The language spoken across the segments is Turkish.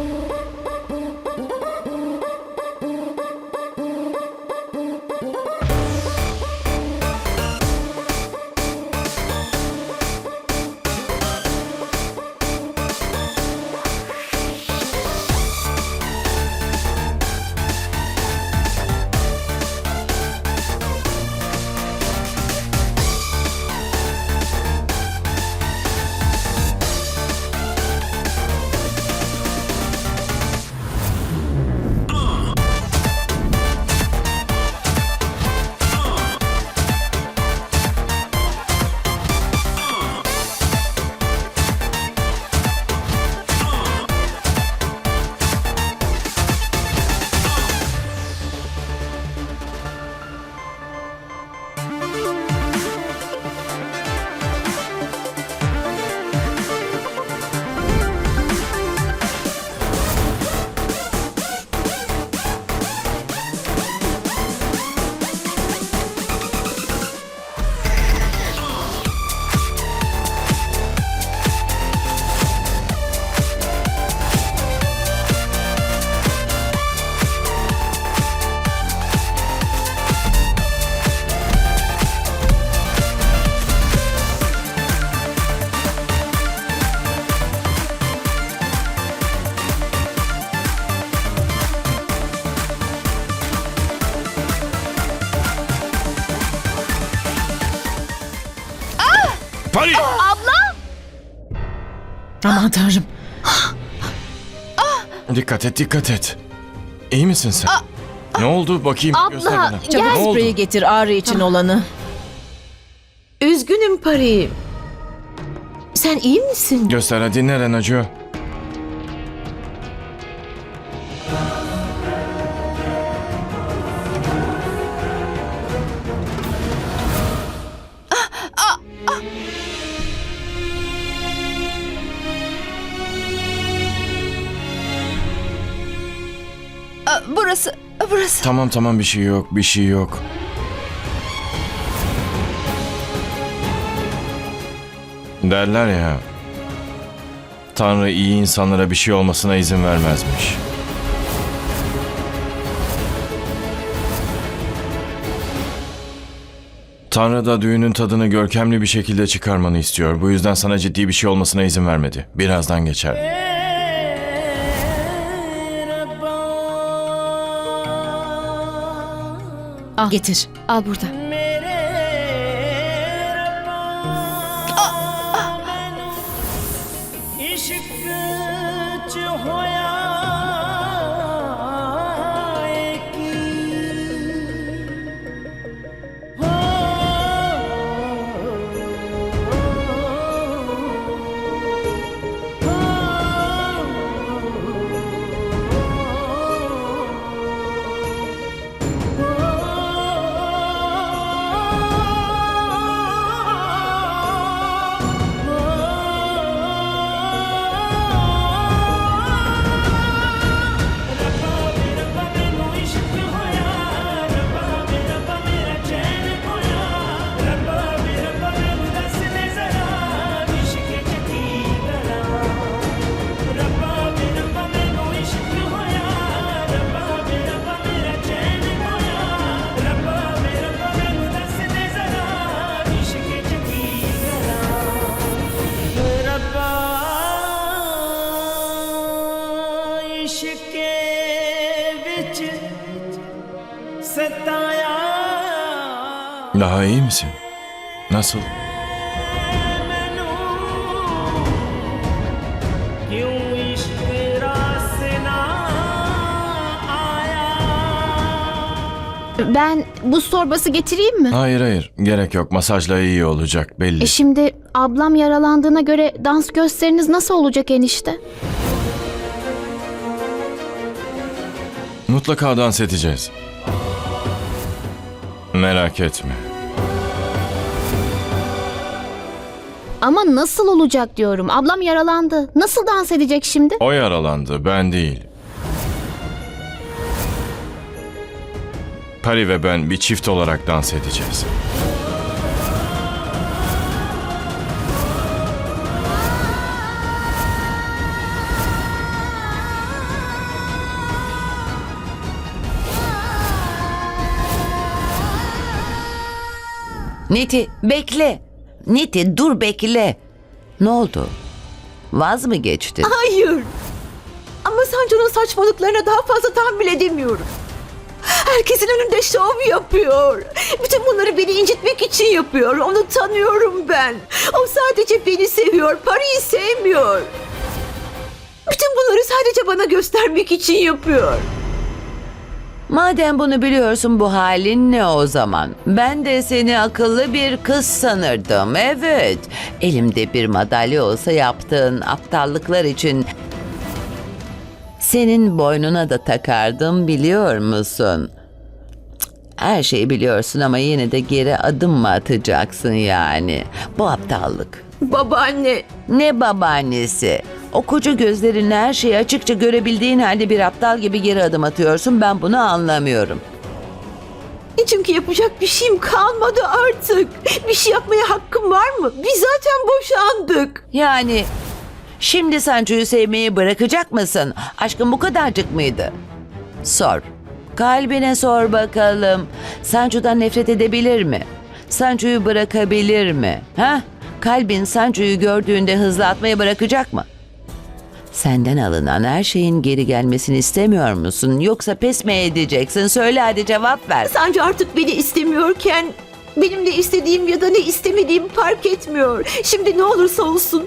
Oh. Dikkat et, dikkat et. İyi misin sen? Ne oldu? Bakayım. Abla, Göster bana. Çabuk Ne oldu? spreyi getir ağrı için olanı. Üzgünüm Pari. Sen iyi misin? Göster hadi neren acıyor? Tamam tamam bir şey yok, bir şey yok. Derler ya. Tanrı iyi insanlara bir şey olmasına izin vermezmiş. Tanrı da düğünün tadını görkemli bir şekilde çıkarmanı istiyor. Bu yüzden sana ciddi bir şey olmasına izin vermedi. Birazdan geçer. Al. Getir. Al burada. Aa, aa. Daha iyi misin? Nasıl? Ben buz torbası getireyim mi? Hayır hayır gerek yok masajla iyi olacak belli. E şimdi ablam yaralandığına göre dans gösteriniz nasıl olacak enişte? Mutlaka dans edeceğiz. Merak etme. Ama nasıl olacak diyorum. Ablam yaralandı. Nasıl dans edecek şimdi? O yaralandı, ben değil. Pari ve ben bir çift olarak dans edeceğiz. Niti bekle. Niti dur bekle. Ne oldu? Vaz mı geçtin? Hayır. Ama Sancu'nun saçmalıklarına daha fazla tahammül edemiyorum. Herkesin önünde şov yapıyor. Bütün bunları beni incitmek için yapıyor. Onu tanıyorum ben. O sadece beni seviyor. Parayı sevmiyor. Bütün bunları sadece bana göstermek için yapıyor. Madem bunu biliyorsun bu halin ne o zaman? Ben de seni akıllı bir kız sanırdım. Evet. Elimde bir madalya olsa yaptığın aptallıklar için senin boynuna da takardım biliyor musun? Her şeyi biliyorsun ama yine de geri adım mı atacaksın yani? Bu aptallık. Babaanne. Ne babaannesi? O koca gözlerinle her şeyi açıkça görebildiğin halde bir aptal gibi geri adım atıyorsun. Ben bunu anlamıyorum. Çünkü yapacak bir şeyim kalmadı artık. Bir şey yapmaya hakkım var mı? Biz zaten boşandık. Yani şimdi Sancu'yu sevmeyi bırakacak mısın? Aşkın bu kadarcık mıydı? Sor. Kalbine sor bakalım. Sancu'dan nefret edebilir mi? Sancu'yu bırakabilir mi? Ha? Kalbin Sancu'yu gördüğünde hızlı atmayı bırakacak mı? Senden alınan her şeyin geri gelmesini istemiyor musun? Yoksa pes mi edeceksin? Söyle hadi cevap ver. Sancı artık beni istemiyorken benim ne istediğim ya da ne istemediğim fark etmiyor. Şimdi ne olursa olsun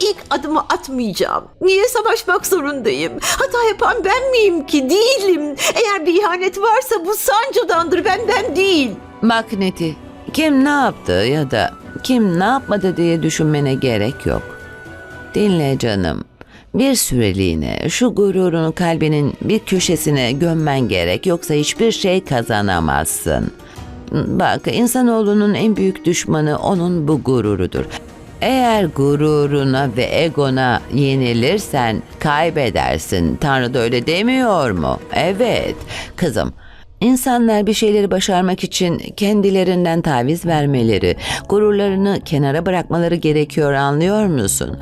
ilk adımı atmayacağım. Niye savaşmak zorundayım? Hata yapan ben miyim ki? Değilim. Eğer bir ihanet varsa bu Sancu'dandır benden değil. Bak Neti, kim ne yaptı ya da kim ne yapmadı diye düşünmene gerek yok. Dinle canım. Bir süreliğine şu gururunu kalbinin bir köşesine gömmen gerek yoksa hiçbir şey kazanamazsın. Bak insanoğlunun en büyük düşmanı onun bu gururudur. Eğer gururuna ve egona yenilirsen kaybedersin. Tanrı da öyle demiyor mu? Evet. Kızım, İnsanlar bir şeyleri başarmak için kendilerinden taviz vermeleri, gururlarını kenara bırakmaları gerekiyor anlıyor musun?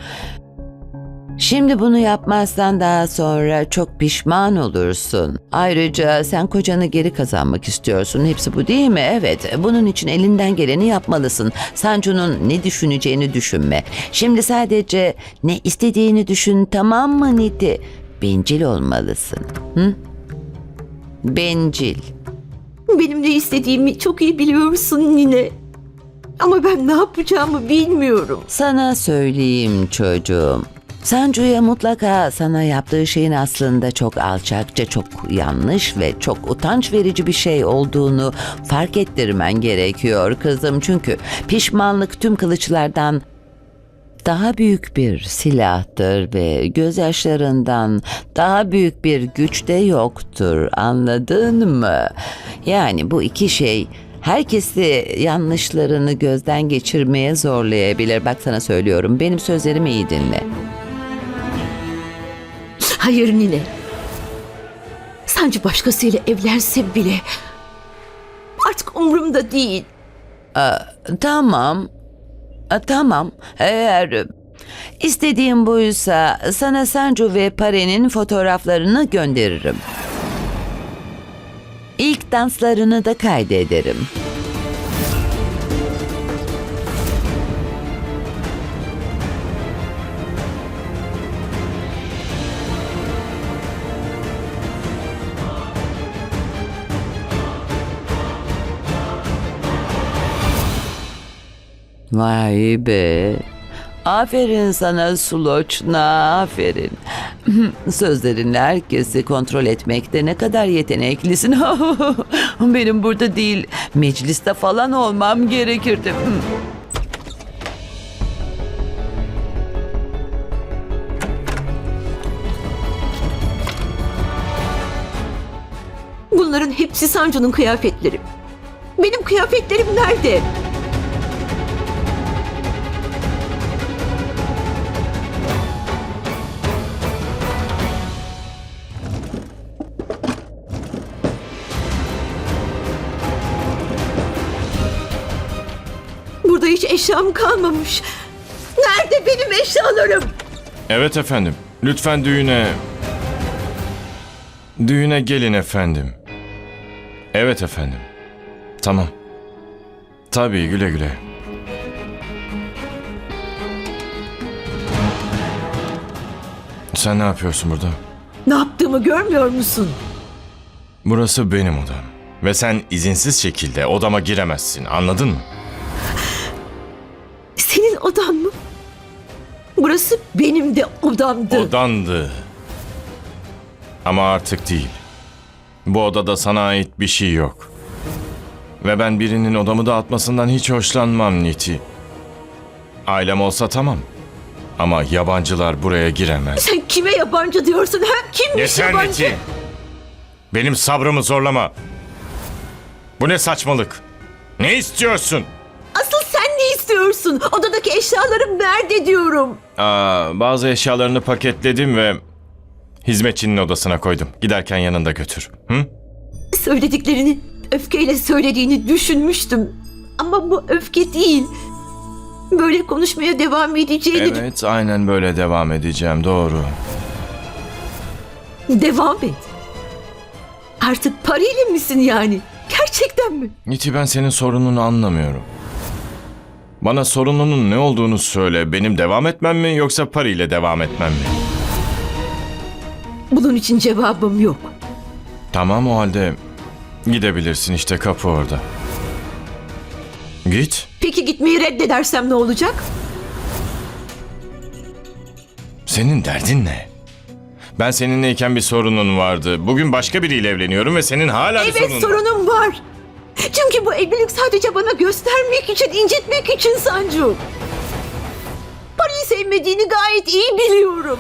Şimdi bunu yapmazsan daha sonra çok pişman olursun. Ayrıca sen kocanı geri kazanmak istiyorsun. Hepsi bu değil mi? Evet. Bunun için elinden geleni yapmalısın. Sancu'nun ne düşüneceğini düşünme. Şimdi sadece ne istediğini düşün tamam mı Niti? Bencil olmalısın. Hı? Bencil. Benim ne istediğimi çok iyi biliyorsun Nine. Ama ben ne yapacağımı bilmiyorum. Sana söyleyeyim çocuğum. Sancu'ya mutlaka sana yaptığı şeyin aslında çok alçakça, çok yanlış ve çok utanç verici bir şey olduğunu fark ettirmen gerekiyor kızım. Çünkü pişmanlık tüm kılıçlardan daha büyük bir silahtır ve gözyaşlarından daha büyük bir güç de yoktur. Anladın mı? Yani bu iki şey herkesi yanlışlarını gözden geçirmeye zorlayabilir. Bak sana söylüyorum. Benim sözlerimi iyi dinle. Hayır Nine. Sancı başkasıyla evlense bile artık umurumda değil. Tamam. A, Tamam. Eğer istediğin buysa sana Sancu ve Pare'nin fotoğraflarını gönderirim. İlk danslarını da kaydederim. Vay be. Aferin sana Suloçna, aferin. Sözlerinle herkesi kontrol etmekte ne kadar yeteneklisin. Benim burada değil, mecliste falan olmam gerekirdi. Bunların hepsi Sancu'nun kıyafetleri. Benim kıyafetlerim nerede? Eşyam kalmamış. Nerede benim eşyalarım? Evet efendim. Lütfen düğüne... Düğüne gelin efendim. Evet efendim. Tamam. Tabii güle güle. Sen ne yapıyorsun burada? Ne yaptığımı görmüyor musun? Burası benim odam. Ve sen izinsiz şekilde odama giremezsin. Anladın mı? Burası benim de odamdı. Odandı. Ama artık değil. Bu odada sana ait bir şey yok. Ve ben birinin odamı dağıtmasından hiç hoşlanmam Niti. Ailem olsa tamam. Ama yabancılar buraya giremez. Sen kime yabancı diyorsun? Ha? Kimmiş Yeter yabancı? Niti. Benim sabrımı zorlama. Bu ne saçmalık? Ne istiyorsun? İstiyorsun? Odadaki eşyalarım nerede diyorum. Aa, bazı eşyalarını paketledim ve hizmetçinin odasına koydum. Giderken yanında götür. Hı? Söylediklerini öfkeyle söylediğini düşünmüştüm. Ama bu öfke değil. Böyle konuşmaya devam edeceğini Evet, aynen böyle devam edeceğim. Doğru. devam et. Artık parayla misin yani? Gerçekten mi? Niti ben senin sorununu anlamıyorum. Bana sorununun ne olduğunu söyle. Benim devam etmem mi yoksa Pari ile devam etmem mi? Bunun için cevabım yok. Tamam o halde gidebilirsin işte kapı orada. Git. Peki gitmeyi reddedersem ne olacak? Senin derdin ne? Ben seninleyken bir sorunun vardı. Bugün başka biriyle evleniyorum ve senin hala bir sorunun Evet var. sorunum var. Çünkü bu evlilik sadece bana göstermek için, incitmek için Sancu. Parayı sevmediğini gayet iyi biliyorum.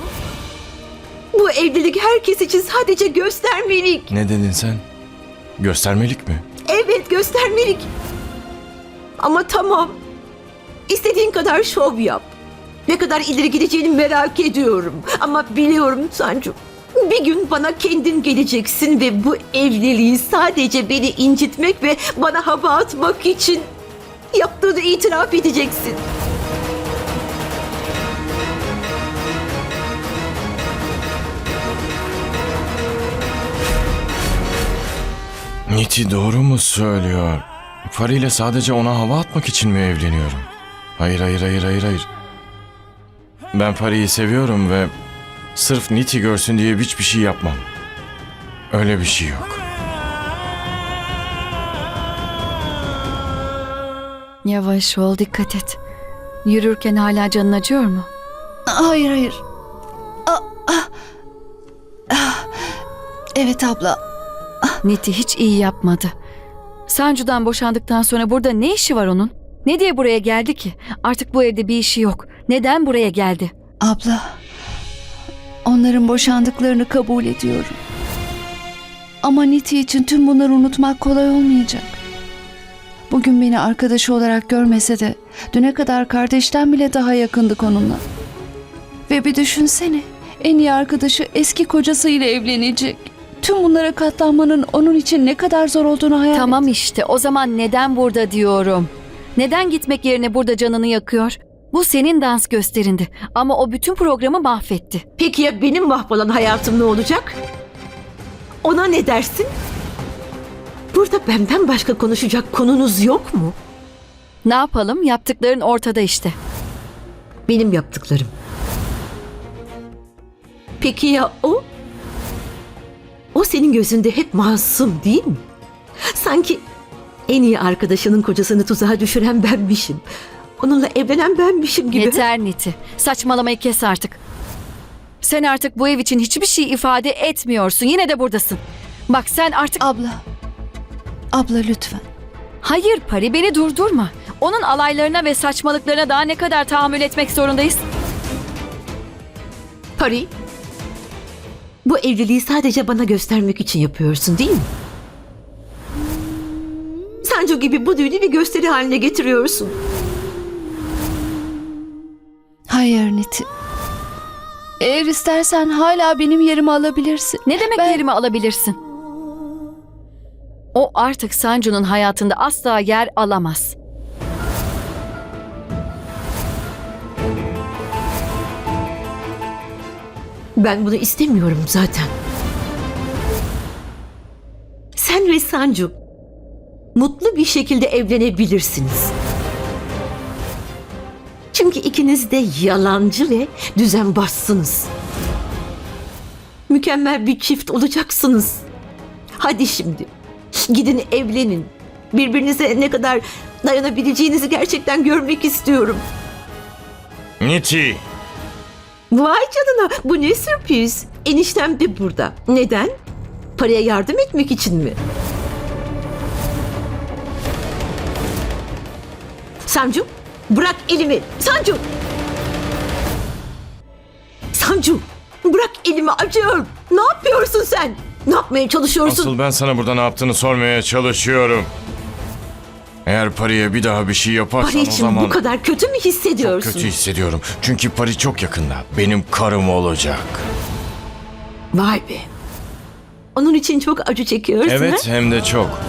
Bu evlilik herkes için sadece göstermelik. Ne dedin sen? Göstermelik mi? Evet göstermelik. Ama tamam. İstediğin kadar şov yap. Ne kadar ileri gideceğini merak ediyorum. Ama biliyorum Sancu. Bir gün bana kendin geleceksin ve bu evliliği sadece beni incitmek ve bana hava atmak için yaptığını itiraf edeceksin. Niti doğru mu söylüyor? Pari ile sadece ona hava atmak için mi evleniyorum? Hayır hayır hayır hayır hayır. Ben Pari'yi seviyorum ve sırf Niti görsün diye hiçbir şey yapmam. Öyle bir şey yok. Yavaş ol, dikkat et. Yürürken hala canın acıyor mu? Hayır hayır. Ah, ah. Ah. Evet abla. Niti hiç iyi yapmadı. Sancu'dan boşandıktan sonra burada ne işi var onun? Ne diye buraya geldi ki? Artık bu evde bir işi yok. Neden buraya geldi? Abla. Onların boşandıklarını kabul ediyorum. Ama Niti için tüm bunları unutmak kolay olmayacak. Bugün beni arkadaşı olarak görmese de düne kadar kardeşten bile daha yakındık onunla. Ve bir düşünsene. En iyi arkadaşı eski kocasıyla evlenecek. Tüm bunlara katlanmanın onun için ne kadar zor olduğunu hayal et. Tamam işte o zaman neden burada diyorum. Neden gitmek yerine burada canını yakıyor? Bu senin dans gösterindi ama o bütün programı mahvetti. Peki ya benim mahvolan hayatım ne olacak? Ona ne dersin? Burada benden başka konuşacak konunuz yok mu? Ne yapalım? Yaptıkların ortada işte. Benim yaptıklarım. Peki ya o? O senin gözünde hep masum değil mi? Sanki en iyi arkadaşının kocasını tuzağa düşüren benmişim. Onunla evlenen benmişim gibi. Yeter Niti. Saçmalamayı kes artık. Sen artık bu ev için hiçbir şey ifade etmiyorsun. Yine de buradasın. Bak sen artık... Abla. Abla lütfen. Hayır Pari beni durdurma. Onun alaylarına ve saçmalıklarına daha ne kadar tahammül etmek zorundayız? Pari, bu evliliği sadece bana göstermek için yapıyorsun değil mi? Sancu gibi bu düğünü bir gösteri haline getiriyorsun. Hayır Niti. Eğer istersen hala benim yerimi alabilirsin. Ne demek Ben- yerimi alabilirsin? O artık Sancu'nun hayatında asla yer alamaz. Ben bunu istemiyorum zaten. Sen ve Sancu mutlu bir şekilde evlenebilirsiniz. İkiniz de yalancı ve düzenbazsınız. Mükemmel bir çift olacaksınız. Hadi şimdi gidin evlenin. Birbirinize ne kadar dayanabileceğinizi gerçekten görmek istiyorum. Niti! Vay canına bu ne sürpriz. Eniştem de burada. Neden? Paraya yardım etmek için mi? Sancu bırak elimi. Sancu. Sancu bırak elimi acıyor. Ne yapıyorsun sen? Ne yapmaya çalışıyorsun? Asıl ben sana burada ne yaptığını sormaya çalışıyorum. Eğer Pari'ye bir daha bir şey yaparsan Para o için zaman bu kadar kötü mü hissediyorsun? kötü hissediyorum. Çünkü Pari çok yakında. Benim karım olacak. Vay be. Onun için çok acı çekiyorsun Evet ha? hem de çok.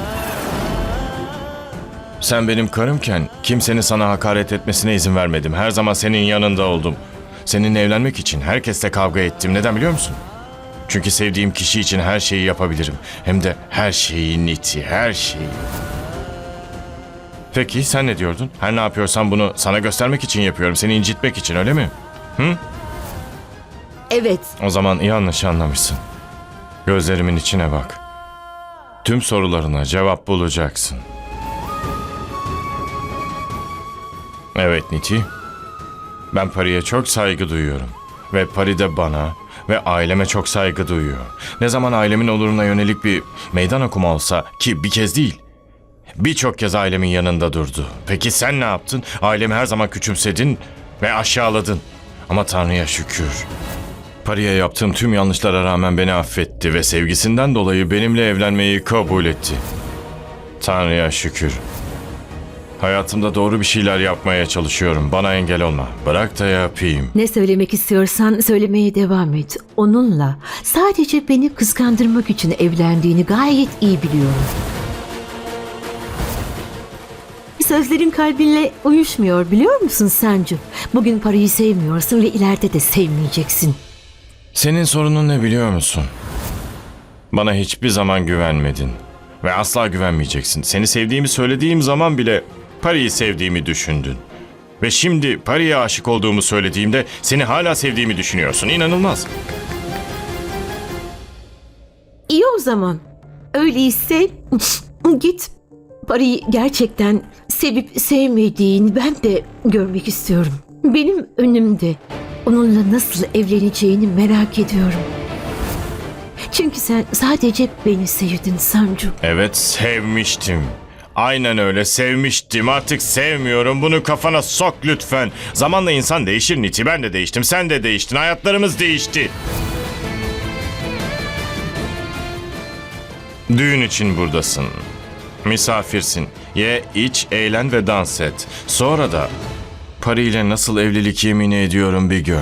Sen benim karımken kimsenin sana hakaret etmesine izin vermedim. Her zaman senin yanında oldum. Seninle evlenmek için herkesle kavga ettim. Neden biliyor musun? Çünkü sevdiğim kişi için her şeyi yapabilirim. Hem de her şeyi Niti, her şeyi. Peki sen ne diyordun? Her ne yapıyorsam bunu sana göstermek için yapıyorum. Seni incitmek için öyle mi? Evet. O zaman yanlış anlamışsın. Gözlerimin içine bak. Tüm sorularına cevap bulacaksın. Evet Niti. Ben Pari'ye çok saygı duyuyorum. Ve Pari de bana ve aileme çok saygı duyuyor. Ne zaman ailemin oluruna yönelik bir meydan okuma olsa ki bir kez değil. Birçok kez ailemin yanında durdu. Peki sen ne yaptın? Ailemi her zaman küçümsedin ve aşağıladın. Ama Tanrı'ya şükür. Pari'ye yaptığım tüm yanlışlara rağmen beni affetti ve sevgisinden dolayı benimle evlenmeyi kabul etti. Tanrı'ya şükür. Hayatımda doğru bir şeyler yapmaya çalışıyorum. Bana engel olma. Bırak da yapayım. Ne söylemek istiyorsan söylemeye devam et. Onunla sadece beni kıskandırmak için evlendiğini gayet iyi biliyorum. Sözlerin kalbinle uyuşmuyor biliyor musun Sancu? Bugün parayı sevmiyorsun ve ileride de sevmeyeceksin. Senin sorunun ne biliyor musun? Bana hiçbir zaman güvenmedin. Ve asla güvenmeyeceksin. Seni sevdiğimi söylediğim zaman bile Pari'yi sevdiğimi düşündün. Ve şimdi Pari'ye aşık olduğumu söylediğimde seni hala sevdiğimi düşünüyorsun. İnanılmaz. İyi o zaman. Öyleyse git parayı gerçekten sevip sevmediğini ben de görmek istiyorum. Benim önümde onunla nasıl evleneceğini merak ediyorum. Çünkü sen sadece beni sevdin Sancu. Evet sevmiştim. Aynen öyle sevmiştim. Artık sevmiyorum. Bunu kafana sok lütfen. Zamanla insan değişir Niti. Ben de değiştim. Sen de değiştin. Hayatlarımız değişti. Düğün için buradasın. Misafirsin. Ye, iç, eğlen ve dans et. Sonra da Pari ile nasıl evlilik yemini ediyorum bir gör.